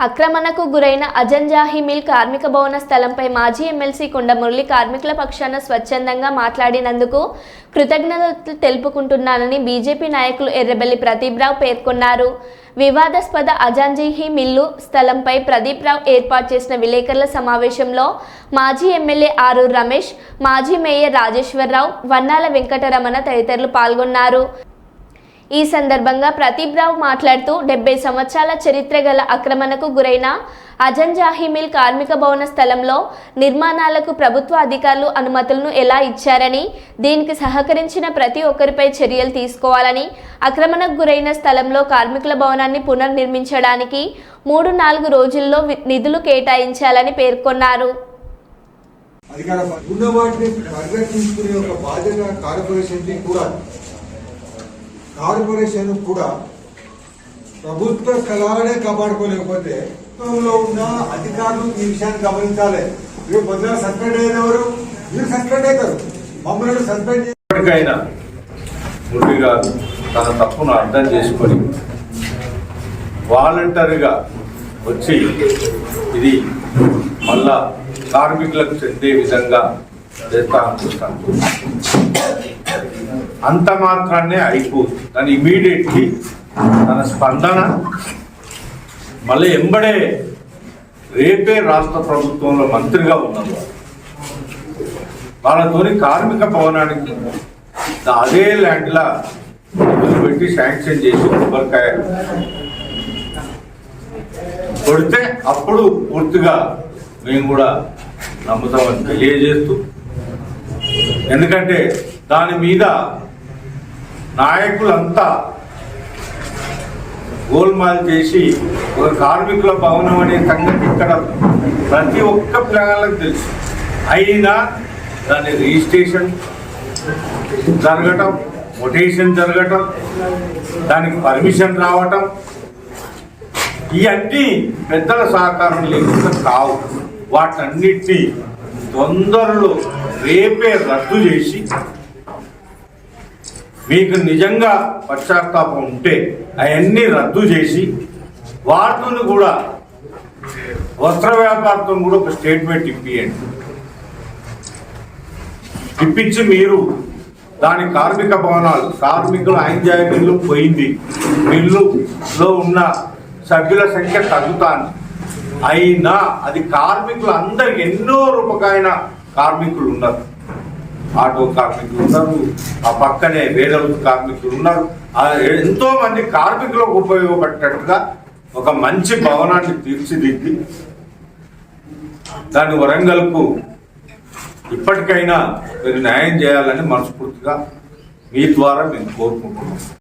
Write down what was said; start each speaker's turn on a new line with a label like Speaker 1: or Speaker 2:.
Speaker 1: ఆక్రమణకు గురైన అజంజాహి మిల్ కార్మిక భవన స్థలంపై మాజీ ఎమ్మెల్సీ కొండ మురళి కార్మికుల పక్షాన స్వచ్ఛందంగా మాట్లాడినందుకు కృతజ్ఞతలు తెలుపుకుంటున్నానని బీజేపీ నాయకులు ఎర్రబెల్లి ప్రదీప్రావు పేర్కొన్నారు. వివాదాస్పద అజాంజీహి మిల్లు స్థలంపై ప్రదీప్రావు ఏర్పాటు చేసిన విలేకరుల సమావేశంలో మాజీ ఎమ్మెల్యే ఆరూరు రమేష్ మాజీ మేయర్ రాజేశ్వరరావు వన్నాల వెంకటరమణ తదితరులు పాల్గొన్నారు. ఈ సందర్భంగా ప్రదీప్రావు మాట్లాడుతూ డెబ్బై సంవత్సరాల చరిత్ర గల ఆక్రమణకు గురైన అజన్ జాహిమిల్ కార్మిక భవన స్థలంలో నిర్మాణాలకు ప్రభుత్వ అధికారులు అనుమతులను ఎలా ఇచ్చారని దీనికి సహకరించిన ప్రతి ఒక్కరిపై చర్యలు తీసుకోవాలని ఆక్రమణకు గురైన స్థలంలో కార్మికుల భవనాన్ని పునర్నిర్మించడానికి మూడు నాలుగు రోజుల్లో వి- నిధులు కేటాయించాలని పేర్కొన్నారు.
Speaker 2: అధికార ఉన్న వాటిని పరిరక్షించుకునే ఒక బాధ్యత కార్పొరేషన్ కూడా కార్పొరేషన్ కూడా ప్రభుత్వ స్థలాలనే కాపాడుకోలేకపోతే ప్రభుత్వంలో ఉన్న అధికారులు ఈ విషయాన్ని గమనించాలి. మీరు పొద్దున సస్పెండ్ అయిన ఎవరు మీరు సస్పెండ్ అవుతారు. మమ్మల్ని సస్పెండ్ చేసి
Speaker 3: ఇప్పటికైనా మురళి గారు తన తప్పును అర్థం చేసుకొని వాలంటరీగా వచ్చి ఇది మళ్ళా కార్మికులకు చెందే విధంగా చేస్తా అనుకుంటాను అంత మాత్రాన్నే అయిపోతుంది కానీ ఇమీడియట్లీ తన స్పందన మళ్ళీ ఎంబడే రేపే రాష్ట్ర ప్రభుత్వంలో మంత్రిగా ఉన్నారు వాళ్ళతోని కార్మిక భవనానికి అదే ల్యాండ్లా పెట్టి శాంక్షన్ చేసి కొబ్బరికాయ కొడితే అప్పుడు పూర్తిగా మేము కూడా నమ్ముతామని తెలియజేస్తూ ఎందుకంటే దాని మీద నాయకులంతా గోల్మాల్ చేసి ఒక కార్మికుల భవనం అనే సంగతి ఇక్కడ ప్రతి ఒక్క పిల్లగాళ్ళకి తెలుసు. అయినా దాని రిజిస్ట్రేషన్ జరగటం మొటేషన్ జరగటం దానికి పర్మిషన్ రావటం ఇవన్నీ పెద్దల సహకారం లేకుండా కావు. వాటన్నిటినీ తొందరలో రేపే రద్దు చేసి మీకు నిజంగా పశ్చాత్తాపం ఉంటే అవన్నీ రద్దు చేసి వాటిని కూడా వస్త్ర వ్యాపారంతో కూడా ఒక స్టేట్మెంట్ ఇప్పియండి. ఇప్పించి మీరు దాని కార్మిక భవనాలు కార్మికుల ఎంజాయ్ మిల్లు పోయింది. మిల్లులో ఉన్న సభ్యుల సంఖ్య తగ్గుతాను అయినా అది కార్మికులు అందరికి ఎన్నో రూపకాయన కార్మికులు ఉన్నారు. ఆటో కార్మికులు ఉన్నారు ఆ పక్కనే వేరే కార్మికులు ఉన్నారు. ఎంతో మంది కార్మికులకు ఉపయోగపడేటట్టుగా ఒక మంచి భవనాన్ని తీర్చిదిద్ది. దాన్ని వరంగల్కు ఇప్పటికైనా మీరు న్యాయం చేయాలని మనస్ఫూర్తిగా మీ ద్వారా మేము కోరుకుంటున్నాం.